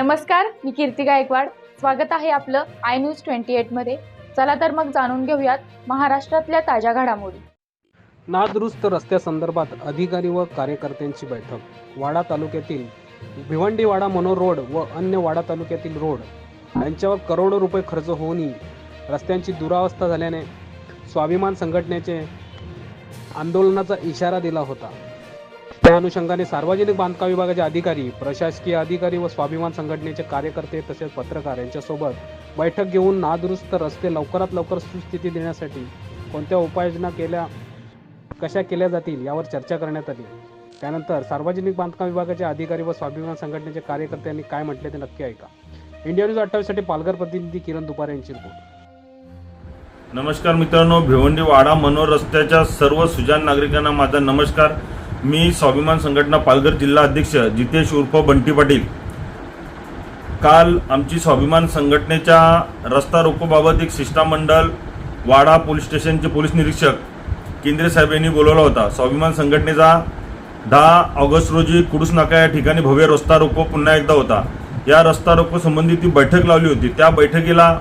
नमस्कार मी कीर्ती गायकवाड. स्वागत आहे आपलं आय न्यूज ट्वेंटी एटमध्ये चला तर मग जाणून घेऊयात महाराष्ट्रातल्या ताज्या घडामोडी. नादुरुस्त रस्त्यासंदर्भात अधिकारी व कार्यकर्त्यांची बैठक. वाडा तालुक्यातील भिवंडी वाडा मनोर रोड व अन्य वाडा तालुक्यातील रोड यांच्यावर करोडो रुपये खर्च होऊनही रस्त्यांची दुरावस्था झाल्याने स्वाभिमान संघटनेचे आंदोलनाचा इशारा दिला होता. त्या अनुषंगाने सार्वजनिक बांधकाम विभागाचे अधिकारी प्रशासकीय अधिकारी व स्वाभिमान संघटनेचे कार्यकर्ते तसेच पत्रकार यांच्यासोबत बैठक घेऊन नादुरुस्त रस्ते लवकरात लवकर सुस्थिती देण्यासाठी कोणत्या उपाययोजना केल्या कशा केल्या जातील यावर चर्चा करण्यात आली. त्यानंतर सार्वजनिक बांधकाम विभागाचे अधिकारी व स्वाभिमान संघटनेचे कार्यकर्त्यांनी काय म्हटले ते नक्की ऐका. इंडिया न्यूज अठ्ठावीससाठी पालघर प्रतिनिधी किरण दुपारे यांची रिपोर्ट. नमस्कार मित्रांनो भिवंडी वाडा मनोर रस्त्याच्या सर्व सुजान नागरिकांना माझा नमस्कार. मी स्वाभिमान संघटना पालघर जिल्हा अध्यक्ष जितेश उर्फ बंटी पाटील. काल आमची स्वाभिमान संघटनेच्या रस्ता रोकोबाबत एक शिष्टमंडळ वाडा पोलीस स्टेशनचे पोलीस निरीक्षक केंद्रे साहेब यांनी बोलवला होता. स्वाभिमान संघटनेचा दहा ऑगस्ट रोजी कुडूस नाका या ठिकाणी भव्य रस्ता रोको पुन्हा एकदा होता. या रस्ता रोको संबंधी ती बैठक लावली होती. त्या बैठकीला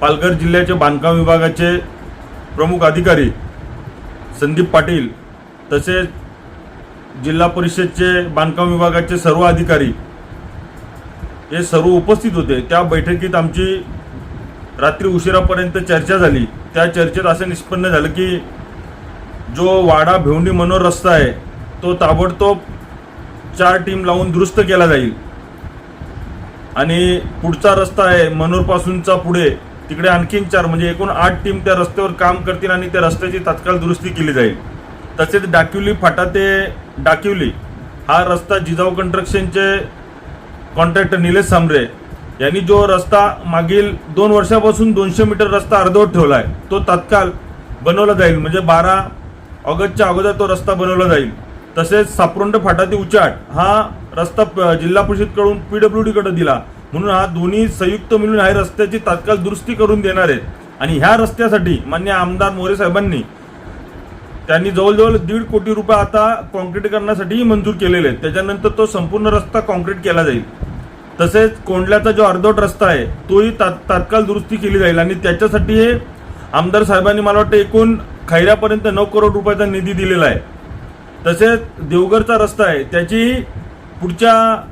पालघर जिल्ह्याचे बांधकाम विभागाचे प्रमुख अधिकारी संदीप पाटील तसेच जिल्हा परिषदचे बांधकाम विभागाचे सर्व अधिकारी हे सर्व उपस्थित होते. त्या बैठकीत आमची रात्री उशिरापर्यंत चर्चा झाली. त्या चर्चेत असं निष्पन्न झालं की जो वाडा भिवंडी मनोर रस्ता आहे तो ताबडतोब चार टीम लावून दुरुस्त केला जाईल. आणि पुढचा रस्ता आहे मनोरपासूनचा पुढे. तिकडे आणखीन चार म्हणजे एकूण आठ टीम त्या रस्त्यावर काम करतील आणि त्या रस्त्याची तात्काळ दुरुस्ती केली जाईल. तसेच डाकिवली फाटा ते डाकिवली. हा रस्ता जिजाऊ कंस्ट्रक्शनचे कॉन्ट्रॅक्टर निलेश सांबरे यांनी जो रस्ता मागील दोन वर्षापासून दोनशे मीटर रस्ता अर्धवट ठेवला आहे तो तात्काळ बनवला जाईल. म्हणजे बारा ऑगस्टच्या अगोदर तो रस्ता बनवला जाईल. तसेच सापरोंड फाटा ते उचाट हा रस्ता प- जिल्हा परिषदकडून पीडब्ल्यू डीकडे दिला. म्हणून हा दोन्ही संयुक्त मिळून ह्या रस्त्याची तात्काळ दुरुस्ती करून देणार आहेत. आणि ह्या रस्त्यासाठी मान्य आमदार मोरे साहेबांनी त्यांनी जवळजवळ दीड कोटी रुपये आता कॉन्क्रीटीकरणासाठी मंजूर केलेले आहेत. त्याच्यानंतर तो संपूर्ण रस्ता कॉन्क्रीट केला जाईल. तसेच कोंडल्याचा जो अर्धवट रस्ता आहे तोही तात- तात्काळ दुरुस्ती केली जाईल आणि त्याच्यासाठी हे आमदार साहेबांनी मला वाटतं एकूण खैऱ्यापर्यंत नऊ करोड रुपयाचा निधी दिलेला आहे. तसेच देवघरचा रस्ता आहे त्याची पुढच्या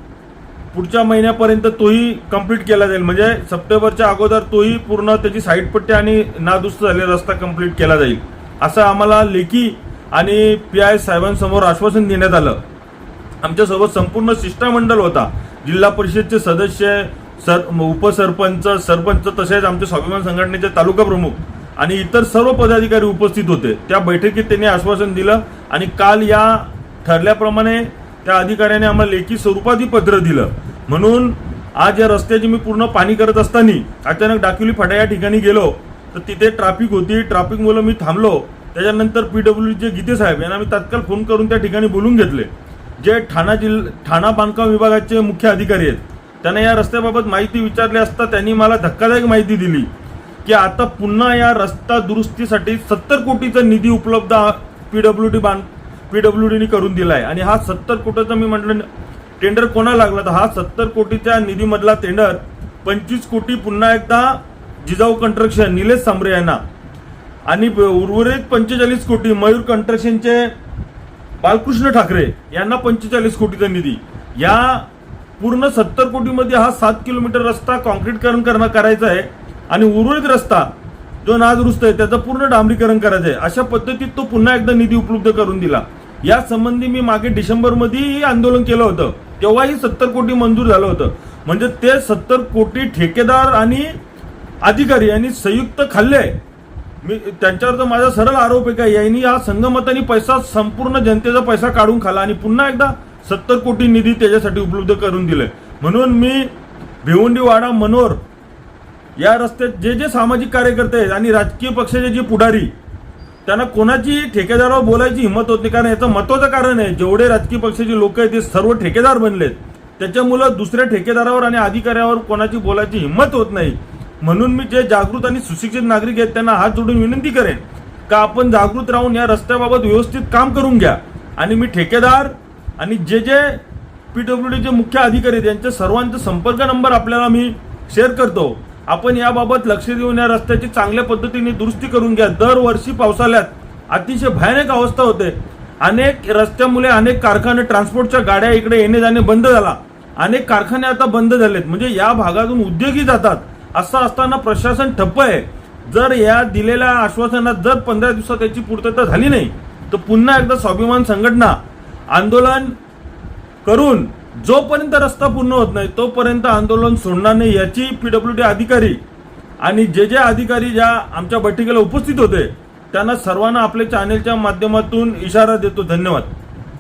पुढच्या महिन्यापर्यंत तोही कंप्लीट केला जाईल. म्हणजे सप्टेंबरच्या अगोदर तोही पूर्ण त्याची साईडपट्टी आणि नादुस्त झालेला रस्ता कंप्लीट केला जाईल. असं आम्हाला लेखी आणि पी आय साहेबांसमोर आश्वासन देण्यात आलं. आमच्यासोबत संपूर्ण शिष्टमंडळ होता. जिल्हा परिषदचे सदस्य सर उपसरपंच सरपंच तसेच आमचे स्वाभिमान संघटनेचे तालुका प्रमुख आणि इतर सर्व पदाधिकारी उपस्थित होते. त्या बैठकीत त्यांनी आश्वासन दिलं आणि काल या ठरल्याप्रमाणे त्या अधिकाऱ्याने आम्हाला लेखी स्वरूपातही पत्र दिलं. म्हणून आज या रस्त्याची मी पूर्ण पाणी करत असताना अचानक डाकिवली फाटा या ठिकाणी गेलो. तर तिथे ट्रॅफिक होती. ट्रॅफिकमुळं मी थांबलो. त्याच्यानंतर पी डब्ल्यू जे गीते साहेब यांना मी तात्काळ फोन करून त्या ठिकाणी बोलून घेतले. जे ठाणा जिल्हा ठाणा बांधकाम विभागाचे मुख्य अधिकारी आहेत. त्यांना या रस्त्याबाबत माहिती विचारली असता त्यांनी मला धक्कादायक माहिती दिली की आता पुन्हा या रस्ता दुरुस्तीसाठी सत्तर कोटीचा निधी उपलब्ध पी डब्ल्यू डी बांध पी डब्ल्यू डीने करून दिला आहे आणि हा सत्तर कोटीचा मी म्हटलं टेंडर कोणा लागला? तर हा सत्तर कोटीच्या निधीमधला टेंडर पंचवीस कोटी पुन्हा एकदा जिजाऊ कंस्ट्रक्शन निलेश सांबरे यांना. आणि उर्वरित पंचेचाळीस कोटी मयूर कंस्ट्रक्शनचे बालकृष्ण ठाकरे यांना पंचेचाळीस कोटीचा निधी. या पूर्ण सत्तर कोटीमध्ये हा सात किलोमीटर रस्ता कॉन्क्रीटकरण करणं करायचा आहे. आणि उर्वरित रस्ता जो नादुरुस्त आहे त्याचं पूर्ण डांबरीकरण करायचं आहे. अशा पद्धतीत तो पुन्हा एकदा निधी उपलब्ध करून दिला. या संबंधी मी मागे डिसेंबरमध्येही आंदोलन केलं होतं. तेव्हाही सत्तर कोटी मंजूर झालं होतं. म्हणजे ते सत्तर कोटी ठेकेदार आणि अधिकारी यांनी संयुक्त खाल्ले. मी त्यांच्यावर तर माझा सरळ आरोप आहे का? यांनी हा संगमतानी पैसा संपूर्ण जनतेचा पैसा काढून खाला आणि पुन्हा एकदा सत्तर कोटी निधी त्याच्यासाठी उपलब्ध करून दिले. म्हणून मी भिवंडी वाडा मनोर या रस्त्यात जे जे सामाजिक कार्यकर्ते आहेत आणि राजकीय पक्षाचे जे पुढारी त्यांना कोणाची ठेकेदारावर बोलायची हिंमत होत नाही. कारण याचं महत्वाचं कारण आहे जेवढे राजकीय पक्षाचे लोक आहेत ते सर्व ठेकेदार बनलेत. त्याच्यामुळं दुसऱ्या ठेकेदारावर आणि अधिकाऱ्यावर कोणाची बोलायची हिंमत होत नाही. म्हणून मी जे जागृत आणि सुशिक्षित नागरिक आहेत त्यांना हात जोडून विनंती करेन का आपण जागृत राहून या रस्त्याबाबत व्यवस्थित काम करून घ्या. आणि मी ठेकेदार आणि जे जे पीडब्ल्यूडीचे मुख्य अधिकारी आहेत, यांच्या सर्वांचा संपर्क नंबर आपल्याला मी शेअर करतो. आपण याबाबत लक्ष देऊन या रस्त्याची चांगल्या पद्धतीने दुरुस्ती करून घ्या. दरवर्षी पावसाळ्यात अतिशय भयानक अवस्था होते. अनेक रस्त्यामुळे अनेक कारखाने ट्रान्सपोर्टच्या गाड्या इकडे येणे जाणे बंद झाला. अनेक कारखाने आता बंद झालेत. म्हणजे या भागातून उद्योगही जातात. असं असताना प्रशासन ठप्प आहे. जर या दिलेल्या आश्वासनात जर पंधरा दिवसात त्याची पूर्तता झाली नाही तर पुन्हा एकदा स्वाभिमान संघटना आंदोलन करून जोपर्यंत रस्ता पूर्ण होत नाही तोपर्यंत आंदोलन सोडणार नाही याची पीडब्ल्यू डी अधिकारी आणि जे जे अधिकारी ज्या आमच्या बैठकीला उपस्थित होते त्यांना सर्वांना आपल्या चॅनेलच्या माध्यमातून इशारा देतो. धन्यवाद.